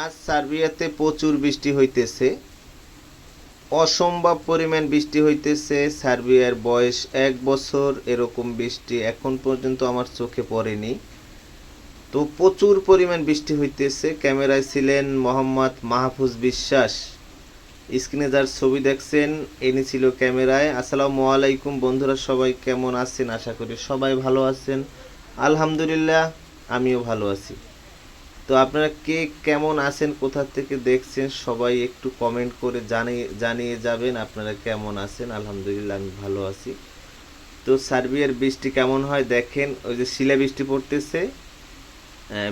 আজ সার্বিয়াতে প্রচুর বৃষ্টি হইতেছে। অসম্ভব পরিমাণ বৃষ্টি হইতেছে। সার্বিয়ার বয়স এক বছর, এরকম বৃষ্টি এখন পর্যন্ত আমার চোখে পড়েনি। তো প্রচুর পরিমাণ বৃষ্টি হইতেছে। ক্যামেরায় ছিলেন মোহাম্মদ মাহফুজ বিশ্বাস। স্ক্রিনে যার ছবি দেখছেন, এনি ছিল ক্যামেরায়। আসসালামু আলাইকুম বন্ধুরা, সবাই কেমন আছেন? আশা করি সবাই ভালো আছেন। আলহামদুলিল্লাহ, আমিও ভালো আছি। তো আপনারা কে কেমন আছেন কোথা থেকে দেখছেন সবাই একটু কমেন্ট করে জানিয়ে জানিয়ে যাবেন আপনারা কেমন আছেন। আলহামদুলিল্লাহ আমি ভালো আছি। তো সার্বিয়ার বৃষ্টি কেমন হয় দেখেন ওই যে শিলা বৃষ্টি পড়তেছে।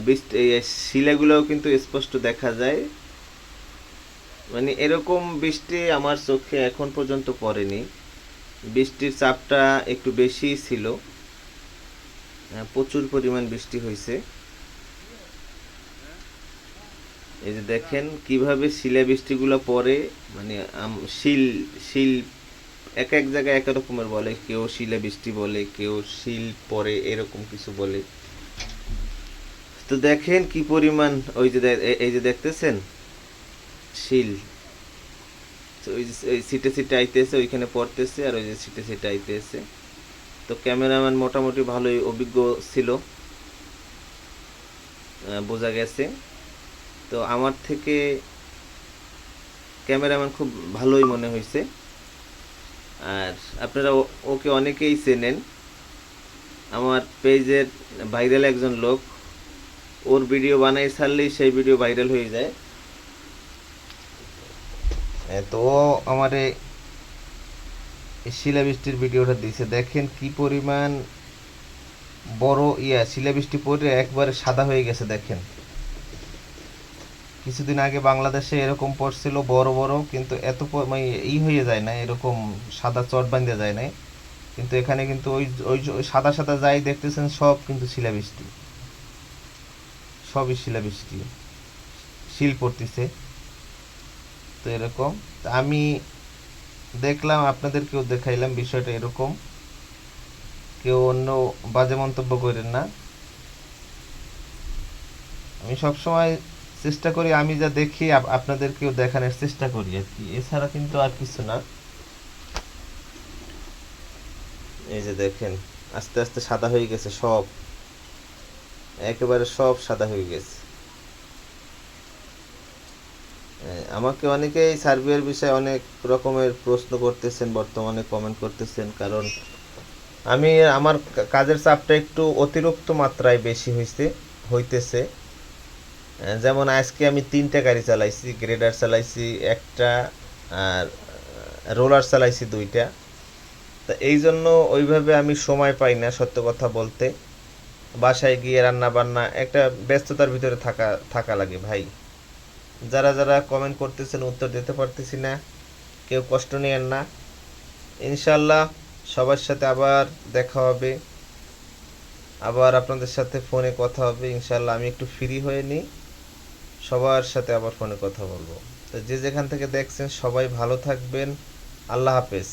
বৃষ্টি শিলাগুলোও কিন্তু স্পষ্ট দেখা যায়। মানে এরকম বৃষ্টি আমার চোখে এখন পর্যন্ত পড়েনি। বৃষ্টির চাপটা একটু বেশিই ছিল। আহ, প্রচুর পরিমাণ বৃষ্টি হয়েছে এই যে দেখেন কীভাবে শিলা বৃষ্টিগুলো পড়ে মানে শিল শিল এক এক জায়গায় এক রকমের বলে, কেউ শিলা বৃষ্টি বলে, কেউ শিল পরে এরকম কিছু বলে। তো দেখেন কি পরিমাণ ওই যে এই যে দেখতেছেন? শিল। ওই ওই সিটে সিটে আইতেছে, ওইখানে পড়তেছে, আর ওই যে সিটে সিটে আইতেছে। তো ক্যামেরাম্যান মোটামুটি ভালোই অভিজ্ঞ ছিল। বোঝা গেছে। তো আমার থেকে ক্যামেরাম্যান খুব ভালোই মনে হয়েছে। আর আপনারা ওকে অনেকেই চেনেন। আমার পেজের ভাইরাল একজন লোক। ওর ভিডিও বানাই ছাড়লেই সেই ভিডিও ভাইরাল হয়ে যায়। তো আমারে শিলাবৃষ্টির ভিডিওটা দিয়েছে। দেখেন কি পরিমাণ বড় ইয়া, শিলাবৃষ্টি পড়ে একবারে সাদা হয়ে গেছে, দেখেন। কিছুদিন আগে বাংলাদেশে এরকম পড়ছিল বড় বড়, কিন্তু এত মানে ই হয়ে যায় না এরকম সাদা চট বাঁধে যায় না কিন্তু এখানে কিন্তু ওই ওই সাদা সাদা যাই দেখতেছেন, সব কিন্তু শিলাবৃষ্টি। সবই শিলাবৃষ্টি। শিল পড়তেছে। তো এরকম। আমি দেখলাম, আপনাদেরকেও দেখাইলাম বিষয়টা এরকম। কেউ অন্য বাজে মন্তব্য করেন না। আমি সবসময় চেষ্টা করি, আমি যা দেখি আপনাদেরকেও দেখানোর চেষ্টা করি আর কি। এছাড়া কিন্তু আর কিছু না। এই যে দেখেন, আস্তে আস্তে সাদা হয়ে গেছে সব। একেবারে সব সাদা হয়ে গেছে। আমাকে অনেকেই সার্বিয়ার বিষয়ে অনেক রকমের প্রশ্ন করতেছেন, বর্তমানে কমেন্ট করতেছেন, কারণ আমি, আমার কাজের চাপটা একটু অতিরিক্ত মাত্রায় বেশি হইছে, হইতেছে। যেমন আজকে আমি তিনটা গাড়ি চালাইছি গ্রেডার চালাইছি একটা আর রোলার চালাইছি দুইটা। তা এই জন্য ওইভাবে আমি সময় পাই না, সত্য কথা বলতে। বাসায় গিয়ে রান্না বান্না একটা ব্যস্ততার ভিতরে থাকা থাকা লাগে ভাই। যারা যারা কমেন্ট করতেছেন, উত্তর দিতে পারতেছি না। কেউ কষ্ট নেন না। ইনশাল্লাহ সবার সাথে আবার দেখা হবে। আবার আপনাদের সাথে ফোনে কথা হবে ইনশাল্লাহ আমি একটু ফ্রি হয়ে নিই। সবার সাথে আবার ফোনে কথা বলব। তো যে যেখান থেকে দেখছেন, সবাই ভালো থাকবেন। আল্লাহ হাফেজ।